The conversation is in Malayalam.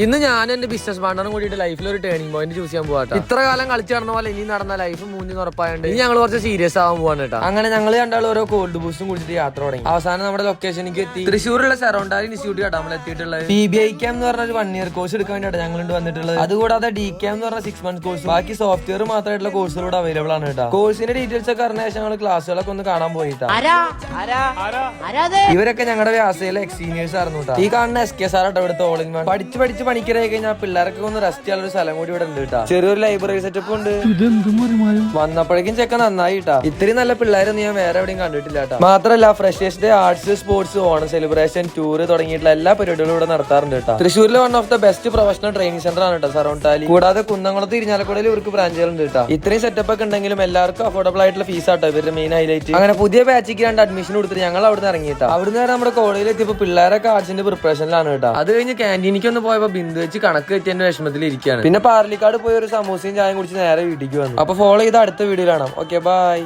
ഇന്ന് ഞാൻ എന്റെ ബിസിനസ് പാർട്ണറും കൂടിയിട്ട് ലൈഫിൽ ഒരു ടേണിംഗ് പോയിന്റ് ചൂസ് ചെയ്യാൻ പോകാട്ടോ ഇത്ര കാലം കളിച്ചു നടന്ന പോലെ ഇനി നടന്ന ലൈഫ് മൂന്ന് ഉറപ്പായുണ്ട് ഇനി ഞങ്ങൾ കുറച്ച് സീരിയസ് ആവാൻ പോവാണ് കേട്ടോ അങ്ങനെ ഞങ്ങൾ രണ്ടാളും ഓരോ കോൾഡ് ബൂസ്റ്റും കുടിച്ചിട്ട് യാത്ര തുടങ്ങി. അവസാനം നമ്മുടെ ലൊക്കേഷനിലേക്ക് എത്തി. തൃശ്ശൂരുള്ള സെറോണ്ടാരി ഇൻസ്റ്റിറ്റ്യൂട്ട് കേട്ടോ നമ്മൾ എത്തിയിട്ടുള്ളത്. പി ബി ഐ ക്യാം എന്ന് പറഞ്ഞ ഒരു വൺ ഇയർ കോഴ്സ് എടുക്കാൻ വേണ്ടിയിട്ടാണ് ഞങ്ങൾ ഇണ്ട് വന്നിട്ടുള്ളത്. അതുകൂടാതെ ഡി ക്യാം എന്ന് പറഞ്ഞ സിക്സ് മന്ത് കോഴ്സ് ബാക്കി സോഫ്റ്റ്വെയർ മാത്രമായിട്ടുള്ള കോഴ്സുകൾ അവൈലബിൾ ആണ് കേട്ടോ കോഴ്സിന്റെ ഡീറ്റെയിൽസ് ഒക്കെ അറിഞ്ഞ ശേഷം ഞങ്ങൾ ക്ലാസ്സുകളൊക്കെ ഒന്ന് കാണാൻ പോയിട്ടാണ് ഇവരൊക്കെ ഞങ്ങളുടെ വ്യാസയിലെ എക്സീനിയേഴ്സ് ആയിരുന്നു കേട്ടോ ഈ കാണുന്ന എസ് കെ സാർ ഇവിടുത്തെ ഓൾ ഇൻ വൺ പഠിച്ച് പഠിച്ച് പണിക്കരായി കഴിഞ്ഞാൽ പിള്ളേർക്ക് ഒന്ന് റെസ്റ്റ് ചെയ്യാനുള്ള ഒരു സ്ഥലം കൂടി ഇവിടെ ഉണ്ട് കേട്ടോ ചെറിയൊരു ലൈബ്രറി സെറ്റപ്പ് ഉണ്ട്. വന്നപ്പോഴേക്കും ചെക്ക നന്നായി കേട്ടാ ഇത്രയും നല്ല പിള്ളേരൊന്നും ഞാൻ വേറെ എവിടെയും കണ്ടിട്ടില്ല കേട്ടോ മാത്രമല്ല freshers day arts sports Onam celebration tour തുടങ്ങിയിട്ടുള്ള എല്ലാ പരിപാടികളും ഇവിടെ നടത്താറുണ്ട് കേട്ടോ തൃശ്ശൂരിലെ one of the best professional training centre ആണ് കേട്ടോ സറൗണ്ട് ടാലി കൂടാതെ കുന്നംകുളത്ത് ഇരിഞ്ഞാലക്കുടയിൽ ഇവർക്ക് ബ്രാഞ്ചുകളുണ്ട് കേട്ടോ ഇത്രയും സെറ്റപ്പ് ഒക്കെ ഉണ്ടെങ്കിലും എല്ലാവർക്കും അഫോർഡബിൾ ആയിട്ടുള്ള ഫീസ് ആട്ടോ ഇവരുടെ മെയിൻ ഹൈലൈറ്റ് അങ്ങനെ പുതിയ ബാച്ചിക്ക് രണ്ട് അഡ്മിഷൻ കൊടുത്തിട്ട് ഞങ്ങൾ അവിടെ നിന്ന് ഇറങ്ങിയിട്ടാ അവിടുന്ന് നേരെ നമ്മുടെ കോളേജിൽ എത്തിയപ്പോൾ പിള്ളേരൊക്കെ ആർട്സിന്റെ പ്രിപ്പറേഷനിലാണ് കേട്ടോ അത് കഴിഞ്ഞ് ക്യാന്റീനിക്ക് ഒന്ന് പോയപ്പോ ബിന്ദു വെച്ച് കണക്ക് തെറ്റിന്റെ വിഷമത്തിൽ ഇരിക്കുകയാണ്. പിന്നെ പാർലിക്കാട് പോയി ഒരു സമൂസയും ചായയും കുടിച്ച് നേരെ വീട്ടിലേക്ക് വന്നു. അപ്പൊ ഫോളോ ചെയ്ത് അടുത്ത വീഡിയോ കാണാം. Okay bye